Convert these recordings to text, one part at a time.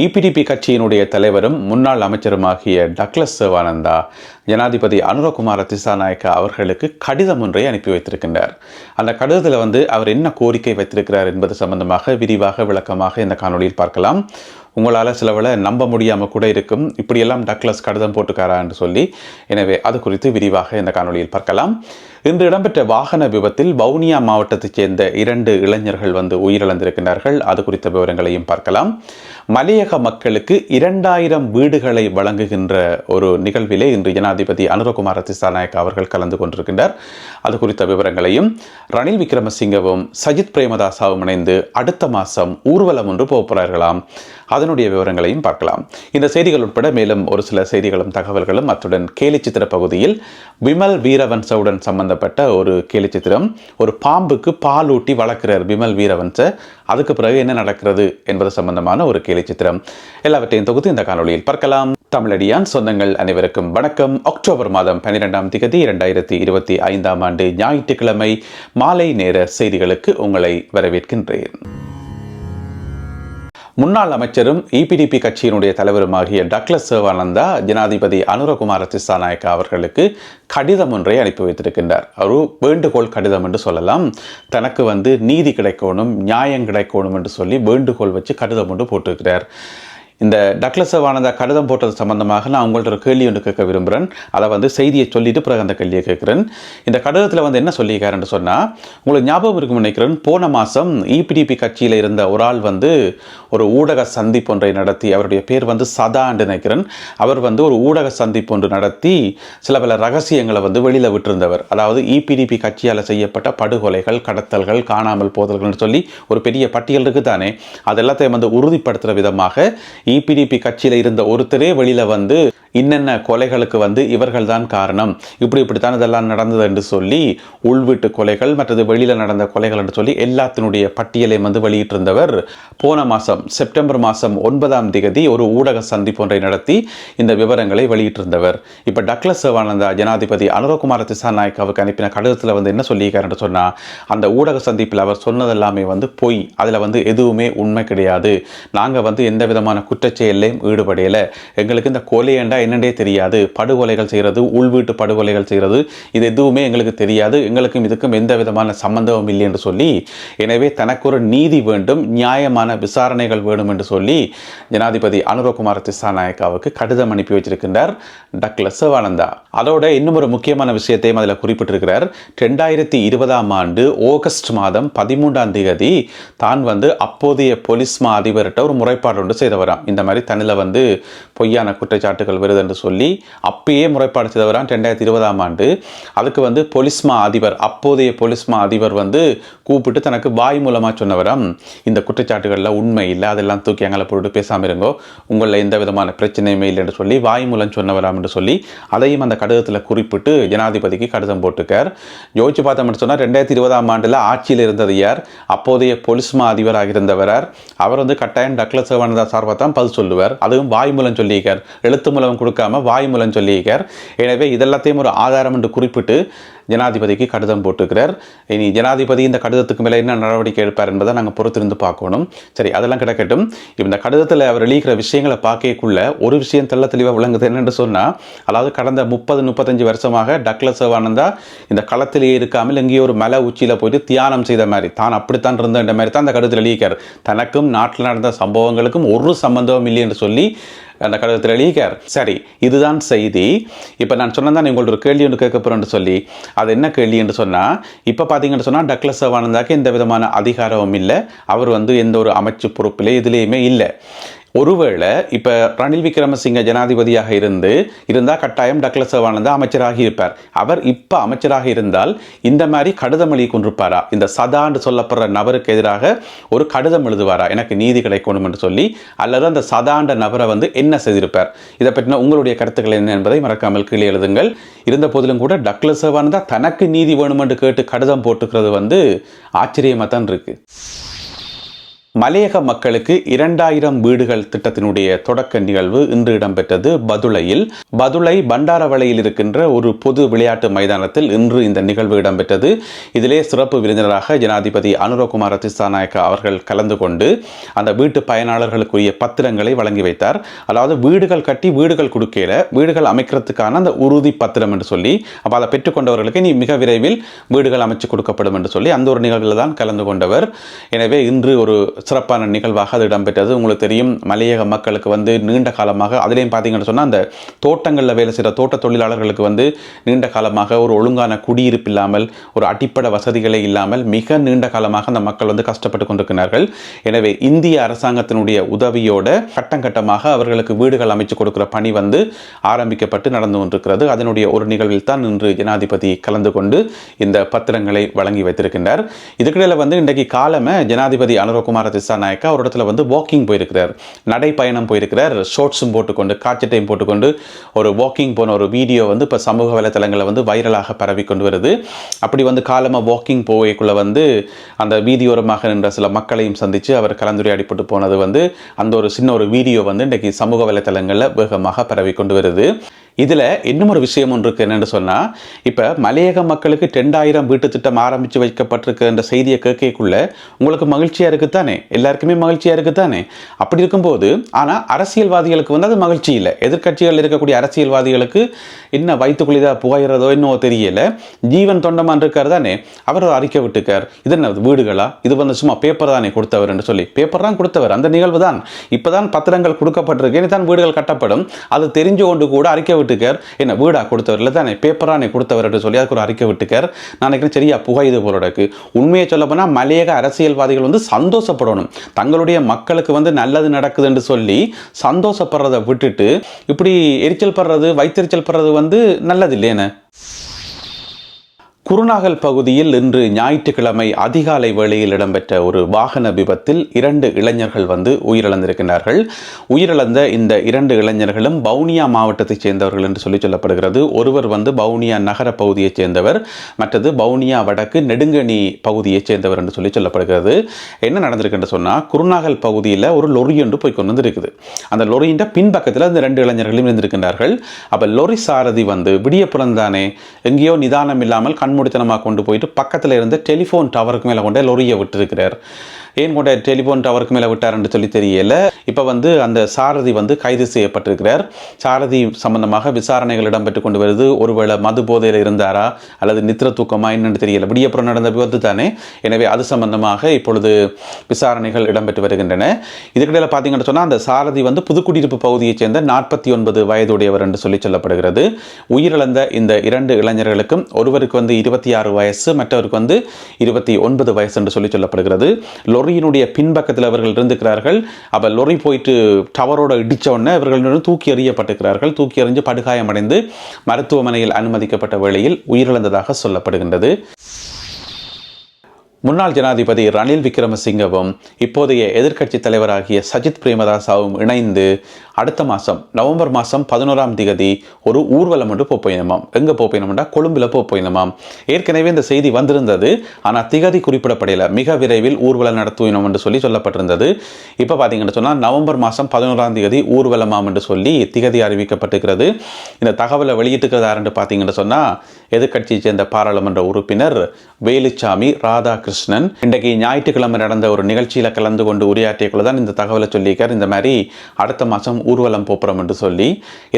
EPDP கட்சியினுடைய தலைவரும் முன்னாள் அமைச்சருமாகிய டக்ளஸ் சிவானந்தா ஜனாதிபதி அனுரகுமார திசாநாயக்கா அவர்களுக்கு கடிதம் ஒன்றை அனுப்பி வைத்திருக்கின்றார். அந்த கடிதத்தில் வந்து அவர் என்ன கோரிக்கை வைத்திருக்கிறார் என்பது சம்பந்தமாக விரிவாக விளக்கமாக இந்த காணொலியில் பார்க்கலாம். உங்களால் சிலவளை நம்ப முடியாமல் கூட இருக்கும். இப்படியெல்லாம் டக்ளஸ் கடிதம் போட்டுக்காரா என்று சொல்லி. எனவே அது குறித்து விரிவாக இந்த காணொலியில் பார்க்கலாம். இன்று இடம்பெற்ற வாகன விபத்தில் வவுனியா மாவட்டத்தைச் சேர்ந்த இரண்டு இளைஞர்கள் வந்து உயிரிழந்திருக்கின்றார்கள் அது குறித்த விவரங்களையும் பார்க்கலாம். மலையக மக்களுக்கு இரண்டாயிரம் வீடுகளை வழங்குகின்ற ஒரு நிகழ்விலே இன்று ஜனாதிபதி அனுரகுமார திசாநாயக் அவர்கள் கலந்து கொண்டிருக்கின்றார். அது குறித்த விவரங்களையும் ரணில் விக்ரமசிங்கவும் சஜித் பிரேமதாசாவும் இணைந்து அடுத்த மாதம் ஊர்வலம் ஒன்று போகிறார்களாம் அதனுடைய விவரங்களையும் பார்க்கலாம். இந்த செய்திகள் உட்பட மேலும் ஒரு சில செய்திகளும் தகவல்களும் அத்துடன் கேலி சித்திர பகுதியில் விமல் வீரவன்சவுடன் சம்மந்தப்பட்ட ஒரு கேலி சித்திரம். ஒரு பாம்புக்கு பால் ஊட்டி வளர்க்கிறார் பிமல் வீரவன்ச. அதுக்கு பிறகு என்ன நடக்கிறது என்பது சம்பந்தமான ஒரு கேலி சித்திரம். எல்லாவற்றையும் தொகுத்து இந்த காணொலியில் பார்க்கலாம். தமிழடியான் சொந்தங்கள் அனைவருக்கும் வணக்கம். அக்டோபர் மாதம் பன்னிரெண்டாம் திகதி இரண்டாயிரத்தி இருபத்தி ஐந்தாம் ஆண்டு ஞாயிற்றுக்கிழமை மாலை நேர செய்திகளுக்கு உங்களை வரவேற்கின்றேன். முன்னாள் அமைச்சரும் இபிடிபி கட்சியினுடைய தலைவருமாகிய டக்ளஸ் சிவானந்தா ஜனாதிபதி அனுரகுமார திசாநாயக்கா அவர்களுக்கு கடிதம் ஒன்றை அனுப்பி வைத்திருக்கின்றார். ஒரு வேண்டுகோள் கடிதம் என்று சொல்லலாம். தனக்கு வந்து நீதி கிடைக்கணும் நியாயம் கிடைக்கணும் என்று சொல்லி வேண்டுகோள் வச்சு கடிதம் ஒன்று போட்டிருக்கிறார். இந்த டக்ளஸ் சிவானந்தா கடிதம் போட்டது சம்பந்தமாக நான் உங்கள்ட்ட ஒரு கேள்வி ஒன்று கேட்க விரும்புகிறேன் அதை வந்து செய்தியை சொல்லிட்டு பிறகு அந்த கேள்வியை கேட்குறேன். இந்த கடிதத்தில் வந்து என்ன சொல்லியிருக்காருன்னு சொன்னால் உங்களுக்கு ஞாபகம் இருக்கும் நினைக்கிறேன் போன மாதம் இபிடிபி கட்சியில் இருந்த ஒரு ஆள் வந்து ஒரு ஊடக சந்திப்பு ஒன்றை நடத்தி அவருடைய பேர் வந்து சதா என்று நினைக்கிறேன். அவர் வந்து ஒரு ஊடக சந்திப்பு ஒன்று நடத்தி சில பல ரகசியங்களை வந்து வெளியில் விட்டிருந்தவர். அதாவது இபிடிபி கட்சியால் செய்யப்பட்ட படுகொலைகள் கடத்தல்கள் காணாமல் போதல்கள்னு சொல்லி ஒரு பெரிய பட்டியல் இருக்குது தானே அது எல்லாத்தையும் வந்து உறுதிப்படுத்துகிற விதமாக இபிடிபி கட்சியில் இருந்த ஒருத்தரே வெளியில் வந்து இன்னென்ன கொலைகளுக்கு வந்து இவர்கள் தான் காரணம்? இப்படி இப்படித்தான் இதெல்லாம் நடந்தது என்று சொல்லி உள்வீட்டு கொலைகள் மற்றது வெளியில் நடந்த கொலைகள் என்று சொல்லி எல்லாத்தினுடைய பட்டியலை வந்து வெளியிட்டிருந்தவர் போன மாதம் செப்டம்பர் மாதம் ஒன்பதாம் தேதி ஒரு ஊடக சந்திப்பு ஒன்றை நடத்தி இந்த விவரங்களை வெளியிட்டிருந்தவர். இப்போ டக்ளஸ் சிவானந்தா ஜனாதிபதி அனுரகுமார திசாநாயக்காவுக்கு அனுப்பின கடிதத்தில் வந்து என்ன சொல்லியிருக்காருன்னு சொன்னால் அந்த ஊடக சந்திப்பில் அவர் சொன்னதெல்லாமே வந்து பொய். அதில் வந்து எதுவுமே உண்மை கிடையாது. நாங்கள் வந்து எந்த விதமான குற்றச்செயலையும் ஈடுபடையலை எங்களுக்கு இந்த கொலையண்டா என்னண்டே தெரியாது. படுகொலைகள் செய்கிறது உள்வீட்டு படுகொலைகள் செய்கிறது. இது எதுவுமே எங்களுக்கு தெரியாது. எங்களுக்கும் இதுக்கும் எந்த விதமான சம்பந்தமும் இல்லை என்று சொல்லி எனவே தனக்கு ஒரு நீதி வேண்டும் நியாயமான விசாரணைகள் வேணும் என்று சொல்லி ஜனாதிபதி அனுரகுமார் திசாநாயக்காவுக்கு கடிதம் அனுப்பி வச்சிருக்கின்றார் டக்ளஸ் சிவானந்தா. அதோட இன்னும் ஒரு முக்கியமான விஷயத்தையும் அதில் குறிப்பிட்டிருக்கிறார். ரெண்டாயிரத்தி இருபதாம் ஆண்டு ஆகஸ்ட் மாதம் பதிமூன்றாம் தேதி தான் வந்து அப்போதைய போலீஸ் மா அதிபர்கிட்ட ஒரு முறைப்பாடு ஒன்று செய்தவராம். இந்த மாதிரி தன்னில் வந்து பொய்யான குற்றச்சாட்டுகள் வருது என்று சொல்லி அப்பயே முறைப்பாடு செய்தவராம் ரெண்டாயிரத்தி இருபதாம் ஆண்டு. அதுக்கு வந்து பொலிஸ்மா அதிபர் அப்போதைய பொலிஸ்மா அதிபர் வந்து கூப்பிட்டு தனக்கு வாய் மூலமாக சொன்னவராம். இந்த குற்றச்சாட்டுகளில் உண்மை இல்லை அதெல்லாம் தூக்கி எங்களை போட்டு பேசாமல் இருங்கோ உங்களில் எந்த விதமான பிரச்சனையுமே இல்லை என்று சொல்லி வாய் மூலம் சொன்னவராம் என்று சொல்லி அதையும் அந்த கடிதத்தில் குறிப்பிட்டு ஜனாதிபதிக்கு கடிதம் போட்டுக்கார் யோசிச்சு பார்த்தோம்னு சொன்னால் ரெண்டாயிரத்தி இருபதாம் ஆண்டில் ஆட்சியில் இருந்தது யார்? அப்போதைய பொலிஸ்மா அதிபராக இருந்தவரார் அவர் வந்து கட்டாயம் டக்ளஸ் சிவானந்தா சார்பாக தான் பதில் சொல்லுவார். அதுவும் வாய் மூலம் சொல்லியிருக்கார். எழுத்து மூலம் கொடுக்காம வாய் மூலம் சொல்லியிருக்கார். எனவே இதெல்லாத்தையும் ஒரு ஆதாரம் என்று குறிப்பிட்டு ஜனாதிபதிக்கு கடிதம் போட்டுக்கிறார் இனி ஜனாதிபதி இந்த கடிதத்துக்கு மேலே என்ன நடவடிக்கை எடுப்பார் என்பதை நாங்கள் பொறுத்திருந்து பார்க்கணும். சரி அதெல்லாம் கிடக்கட்டும். இப்போ இந்த கடிதத்தில் அவர் எழுதிக்கிற விஷயங்களை பார்க்கக்குள்ள ஒரு விஷயம் தெள்ள தெளிவாக விளங்குது என்னென்று சொன்னால் அதாவது கடந்த முப்பது முப்பத்தஞ்சு வருஷமாக டக்ளஸ் சிவானந்தா இந்த களத்திலேயே இருக்காமல் எங்கேயோ ஒரு மலை உச்சியில் போயிட்டு தியானம் செய்த மாதிரி தான் அப்படித்தான் இருந்த மாதிரி தான் அந்த கடிதத்தில் எழுதிக்கார் தனக்கும் நாட்டில் நடந்த சம்பவங்களுக்கும் ஒரு சம்பந்தமும் இல்லை என்று சொல்லி அந்த கடிதத்தில் எழுதிக்கார் சரி இதுதான் செய்தி. இப்போ நான் சொன்னதான் உங்கள்ட்ட ஒரு கேள்வி ஒன்று கேட்க போகிறேன்னு சொல்லி. அது என்ன கேள்வி என்று சொன்னால் இப்போ பார்த்தீங்கன்னு சொன்னால் டக்ளஸ் சவானந்தாக்கு எந்த விதமான அதிகாரமும் இல்லை. அவர் வந்து எந்த ஒரு அமைச்சு பொறுப்பிலே இதுலேயுமே இல்லை. ஒருவேளை இப்போ ரணில் விக்ரமசிங்க ஜனாதிபதியாக இருந்து இருந்தால் கட்டாயம் டக்ளஸ் சிவானந்தா அமைச்சராக இருப்பார். அவர் இப்போ அமைச்சராக இருந்தால் இந்த மாதிரி கடிதம் எழுதி கொண்டிருப்பாரா? இந்த சதான்னு சொல்லப்படுற நபருக்கு எதிராக ஒரு கடிதம் எழுதுவாரா? எனக்கு நீதி கிடைக்கணும் என்று சொல்லி அல்லது அந்த சதாண்ட நபரை வந்து என்ன செய்திருப்பார்? இதை பற்றின உங்களுடைய கருத்துக்கள் என்ன என்பதை மறக்காமல் கீழே எழுதுங்கள். இருந்த போதிலும் கூட டக்ளஸ் சர்வானந்தா தனக்கு நீதி வேணும் என்று கேட்டு கடிதம் போட்டுக்கிறது வந்து ஆச்சரியமாக தான் இருக்குது மலையக மக்களுக்கு இரண்டாயிரம் வீடுகள் திட்டத்தினுடைய தொடக்க நிகழ்வு இன்று இடம்பெற்றது. பதுளையில் பதுளை பண்டாரவளையில் இருக்கின்ற ஒரு பொது விளையாட்டு மைதானத்தில் இன்று இந்த நிகழ்வு இடம்பெற்றது. இதிலே சிறப்பு விருந்தினராக ஜனாதிபதி அனுரகுமார திசாநாயக்கா அவர்கள் கலந்து கொண்டு அந்த வீட்டு பயனாளர்களுக்குரிய பத்திரங்களை வழங்கி வைத்தார். அதாவது வீடுகள் கட்டி வீடுகள் கொடுக்கல வீடுகள் அமைக்கிறதுக்கான அந்த உறுதி பத்திரம் என்று சொல்லி அப்போ அதை பெற்றுக்கொண்டவர்களுக்கு நீ மிக விரைவில் வீடுகள் அமைச்சு கொடுக்கப்படும் என்று சொல்லி அந்த ஒரு நிகழ்வில் தான் கலந்து கொண்டவர். எனவே இன்று ஒரு சிறப்பான நிகழ்வாக அது இடம்பெற்றது. உங்களுக்கு தெரியும் மலையக மக்களுக்கு வந்து நீண்ட காலமாக அதுலேயும் பார்த்தீங்கன்னு சொன்னால் அந்த தோட்டங்களில் வேலை செய்கிற தோட்ட தொழிலாளர்களுக்கு வந்து நீண்ட காலமாக ஒரு ஒழுங்கான குடியிருப்பு இல்லாமல் ஒரு அடிப்படை வசதிகளே இல்லாமல் மிக நீண்ட காலமாக அந்த மக்கள் வந்து கஷ்டப்பட்டு கொண்டிருக்கிறார்கள். எனவே இந்திய அரசாங்கத்தினுடைய உதவியோட கட்டம் கட்டமாக அவர்களுக்கு வீடுகள் அமைச்சு கொடுக்கிற பணி வந்து ஆரம்பிக்கப்பட்டு நடந்து கொண்டிருக்கிறது. அதனுடைய ஒரு நிகழ்வில் தான் இன்று ஜனாதிபதி கலந்து கொண்டு இந்த பத்திரங்களை வழங்கி வைத்திருக்கின்றார். இதுக்கிடையில் வந்து இன்றைக்கு காலமே ஜனாதிபதி அனுரகுமார திசாநாயக்கா ஒரு இடத்துல வந்து வாக்கிங் போயிருக்கிறார். நடைப்பயணம் போயிருக்கிறார். ஷோர்ட்ஸும் போட்டுக்கொண்டு காட்சட்டையும் போட்டுக்கொண்டு ஒரு வாக்கிங் போன ஒரு வீடியோ வந்து இப்போ சமூக வலைத்தளங்களில் வந்து வைரலாக பரவி கொண்டு வருது. அப்படி வந்து காலமாக வாக்கிங் போகக்குள்ளே வந்து அந்த வீதியோரமாக நின்ற சில மக்களையும் சந்தித்து அவர் கலந்துரையாடிப்பட்டு போனது வந்து அந்த ஒரு சின்ன ஒரு வீடியோ வந்து இன்றைக்கு சமூக வலைத்தளங்களில் வேகமாக பரவி கொண்டு வருது. இதில் இன்னும் ஒரு விஷயம் ஒன்று இருக்குது என்னென்னு சொன்னால் இப்போ மலையக மக்களுக்கு ரெண்டாயிரம் வீட்டு திட்டம் ஆரம்பித்து வைக்கப்பட்டிருக்கு என்ற செய்தியை கேட்கக்குள்ள உங்களுக்கு மகிழ்ச்சியாக இருக்குத்தானே? எல்லாருக்குமே மகிழ்ச்சியாக இருக்குத்தானே? அப்படி இருக்கும்போது ஆனால் அரசியல்வாதிகளுக்கு வந்து அது மகிழ்ச்சி இல்லை. எதிர்க்கட்சிகள் இருக்கக்கூடிய அரசியல்வாதிகளுக்கு என்ன வயிற்றுக்குள்ளிதாக புகையிறதோ இன்னும் தெரியலை. ஜீவன் தொண்டமான் இருக்கார் தானே? அவர் ஒரு அறிக்கை விட்டுக்கார் இது என்ன வீடுகளா? இது வந்து சும்மா பேப்பர் தானே கொடுத்தவர் என்று சொல்லி. பேப்பர் தான் கொடுத்தவர். அந்த நிகழ்வு தான். இப்போ தான் பத்திரங்கள் கொடுக்கப்பட்டிருக்கு. தான் வீடுகள் கட்டப்படும். அது தெரிஞ்சு கொண்டு கூட அறிக்கை விட்டுக்கார். என்ன வீடா கொடுத்தவர் இல்லை தானே பேப்பரானே கொடுத்தவர் என்று சொல்லி அதுக்கு ஒரு அறிக்கை விட்டுக்கார். நான் நினைக்கிறேன் சரியா புகையுது போலடக்கு உண்மையை சொல்ல போனால் மலையக அரசியல்வாதிகள் வந்து சந்தோஷப்படணும். தங்களுடைய மக்களுக்கு வந்து நல்லது நடக்குதுன்னு சொல்லி சந்தோஷப்படுறதை விட்டுட்டு இப்படி எரிச்சல் படுறது வைத்தெரிச்சல் படுறது வந்து நல்லது இல்லையேன்னு குருநாகல் பகுதியில் இன்று ஞாயிற்றுக்கிழமை அதிகாலை வேளையில் இடம்பெற்ற ஒரு வாகன விபத்தில் இரண்டு இளைஞர்கள் வந்து உயிரிழந்திருக்கிறார்கள் உயிரிழந்த இந்த இரண்டு இளைஞர்களும் பவுனியா மாவட்டத்தைச் சேர்ந்தவர்கள் என்று சொல்லி சொல்லப்படுகிறது. ஒருவர் வந்து பவுனியா நகர பகுதியைச் சேர்ந்தவர் மற்றது பவுனியா வடக்கு நெடுங்கணி பகுதியைச் சேர்ந்தவர் என்று சொல்லி சொல்லப்படுகிறது. என்ன நடந்திருக்குன்னு சொன்னால் குருநாகல் பகுதியில் ஒரு லொரி ஒன்று போய் கொண்டு வந்திருக்குது. அந்த லொரியின் பின்பக்கத்தில் அந்த ரெண்டு இளைஞர்களும் இருந்திருக்கின்றார்கள். அப்போ லொரி சாரதி வந்து விடிய புறந்தானே எங்கேயோ நிதானம் இல்லாமல் கண் கண்மூடித்தனமாக கொண்டு போயிட்டு பக்கத்தில் இருந்த டெலிஃபோன் டவருக்கு மேலே கொண்டே லொரியை விட்டுருக்கிறார். ஏன் கொண்ட டெலிஃபோன் டவருக்கு மேலே விட்டார்னு சொல்லி தெரியல. இப்போ வந்து அந்த சாரதி வந்து கைது செய்யப்பட்டிருக்கிறார். சாரதி சம்பந்தமாக விசாரணைகள் இடம்பெற்று கொண்டு வருது. ஒருவேளை மது போதையில் இருந்தாரா? அல்லது நித்திர தூக்கமா? என்னன்னு தெரியல. விடியப்புறம் நடந்த விபத்து தானே? எனவே அது சம்பந்தமாக இப்பொழுது விசாரணைகள் இடம்பெற்று வருகின்றன. இதுக்கிடையில் பார்த்தீங்கன்னு சொன்னால் அந்த சாரதி வந்து புதுக்குடியிருப்பு பகுதியைச் சேர்ந்த நாற்பத்தி ஒன்பது வயதுடையவர் என்று சொல்லி சொல்லப்படுகிறது. உயிரிழந்த இந்த இரண்டு இளைஞர்களுக்கும் ஒருவருக்கு வந்து இருபத்தி ஆறு வயசு மற்றவருக்கு வந்து இருபத்தி ஒன்பது வயசு என்று சொல்லி சொல்லப்படுகிறது. லொரியினுடைய பின்பக்கத்தில் அவர்கள் இருந்துக்கிறார்கள் அப்போ லொரி போயிட்டு டவரோட இடித்த உடனே இவர்கள் தூக்கி எறியப்பட்டிருக்கிறார்கள். தூக்கி எறிஞ்சு படுகாயமடைந்து மருத்துவமனையில் அனுமதிக்கப்பட்ட வேளையில் உயிரிழந்ததாக சொல்லப்படுகின்றது. முன்னாள் ஜனாதிபதி ரணில் விக்ரமசிங்கவும் இப்போதைய எதிர்க்கட்சி தலைவராகிய சஜித் பிரேமதாசாவும் இணைந்து அடுத்த மாதம் நவம்பர் மாதம் பதினோராம் திகதி ஒரு ஊர்வலம் ஒன்று போப்போயினமாம். எங்கே போப்போயினம்டா கொழும்பில் போப்போயினமாம். ஏற்கனவே இந்த செய்தி வந்திருந்தது ஆனால் திகதி குறிப்பிடப்படையில். மிக விரைவில் ஊர்வலம் நடத்துவினோம் என்று சொல்லி சொல்லப்பட்டிருந்தது. இப்போ பார்த்தீங்கன்னு சொன்னால் நவம்பர் மாதம் பதினோராம் திகதி ஊர்வலமாம் என்று சொல்லி திகதி அறிவிக்கப்பட்டிருக்கிறது. இந்த தகவலை வெளியிட்டுக்கிறது யாருன்னு பார்த்தீங்கன்னு சொன்னால் எதிர்க்கட்சியை சேர்ந்த பாராளுமன்ற உறுப்பினர் வேலுச்சாமி ராதாகிருஷ்ணன். இன்றைக்கு ஞாயிற்றுக்கிழமை நடந்த ஒரு நிகழ்ச்சியில் கலந்து கொண்டு உரையாற்றியக்குள்ள தான் இந்த தகவலை சொல்லியிருக்கார். இந்த மாதிரி அடுத்த மாதம் ஊர்வலம் போப்புறம் என்று சொல்லி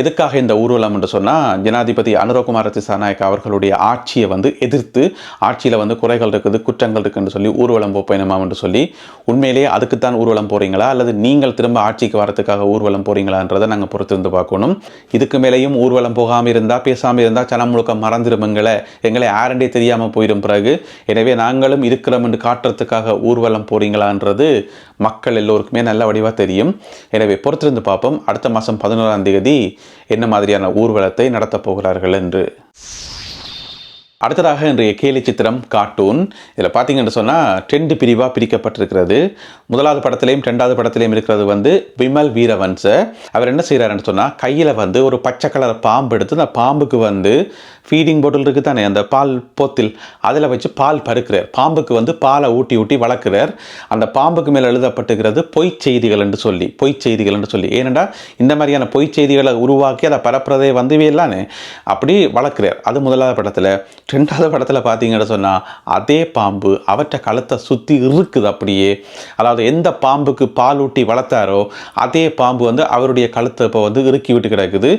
எதுக்காக இந்த ஊர்வலம் என்று சொன்னால் ஜனாதிபதி அனுரகுமார திசாநாயக் அவர்களுடைய ஆட்சியை வந்து எதிர்த்து ஆட்சியில் வந்து குறைகள் இருக்குது குற்றங்கள் இருக்குன்னு சொல்லி ஊர்வலம் போப்போயினமாம் என்று சொல்லி உண்மையிலேயே அதுக்குத்தான் ஊர்வலம் போகிறீங்களா அல்லது நீங்கள் திரும்ப ஆட்சிக்கு வரத்துக்காக ஊர்வலம் போகிறீங்களான்றதை நாங்கள் பொறுத்திருந்து பார்க்கணும். இதுக்கு மேலேயும் ஊர்வலம் போகாமல் இருந்தால் பேசாமல் இருந்தால் சனம் முழுக்க மறந்துடும் எங்களை எங்களை ஆரண்டே தெரியாமல் போயிடும் பிறகு. எனவே நாங்களும் இருக்கிறோம் என்று காட்டுறதுக்காக ஊர்வலம் போகிறீங்களான்றது மக்கள் எல்லோருக்குமே நல்ல வடிவாக தெரியும். எனவே பொறுத்திருந்து பார்ப்போம். அடுத்த மாதம் பதினோராம் தேதி என்ன மாதிரியான ஊர்வலத்தை நடத்தப் போகிறார்கள் என்று. அடுத்ததாக இன்றைய கேலி சித்திரம் கார்ட்டூன். இதில் பார்த்தீங்கன்னு சொன்னால் ரெண்டு பிரிவாக பிரிக்கப்பட்டிருக்கிறது. முதலாவது படத்திலையும் ரெண்டாவது படத்திலையும் இருக்கிறது வந்து விமல் வீரவன்ச. அவர் என்ன செய்கிறாருன்னு சொன்னால் கையில் வந்து ஒரு பச்சை கலர் பாம்பு எடுத்து அந்த பாம்புக்கு வந்து ஃபீடிங் போட்டில் இருக்குது தானே அந்த பால் போத்தில் அதில் வச்சு பால் பருக்கிறார். பாம்புக்கு வந்து பாலை ஊட்டி ஊட்டி வளர்க்குறார். அந்த பாம்புக்கு மேலே எழுதப்பட்டுகிறது பொய் செய்திகள் என்று சொல்லி பொய் செய்திகள் என்று சொல்லி. ஏனெண்டா இந்த மாதிரியான பொய் செய்திகளை உருவாக்கி அதை பரப்புறதே வந்து இல்லானே அப்படி வளர்க்குறார். அது முதலாவது படத்தில். ரெண்டாவது படத்தில் பார்த்தீங்கன்னு சொன்னால் அதே பாம்பு அவற்றை கழுத்தை சுற்றி இருக்குது அப்படியே. அதாவது எந்த பாம்புக்கு பால் ஊட்டி வளர்த்தாரோ அதே பாம்பு வந்து அவருடைய கழுத்தை இப்போ வந்து இறுக்கி விட்டு கிடக்குது.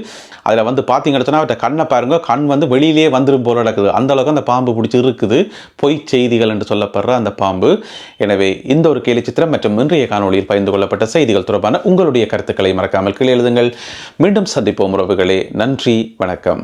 அதில் வந்து பார்த்தீங்கன்னு சொன்னால் அவர்கிட்ட கண்ணை பாருங்க கண் வந்து வெளியிலே வந்துடும் போல நடக்குது. அந்த அளவுக்கு அந்த பாம்பு பிடிச்சி இருக்குது பொய் செய்திகள் என்று சொல்லப்படுற அந்த பாம்பு. எனவே இந்த ஒரு கேலி சித்திரம் மற்றும் இன்றைய காணொளியில் பகிர்ந்து கொள்ளப்பட்ட செய்திகள் தொடர்பான உங்களுடைய கருத்துக்களை மறக்காமல் கீழே எழுதுங்கள். மீண்டும் சந்திப்போம் உறவுகளே. நன்றி. வணக்கம்.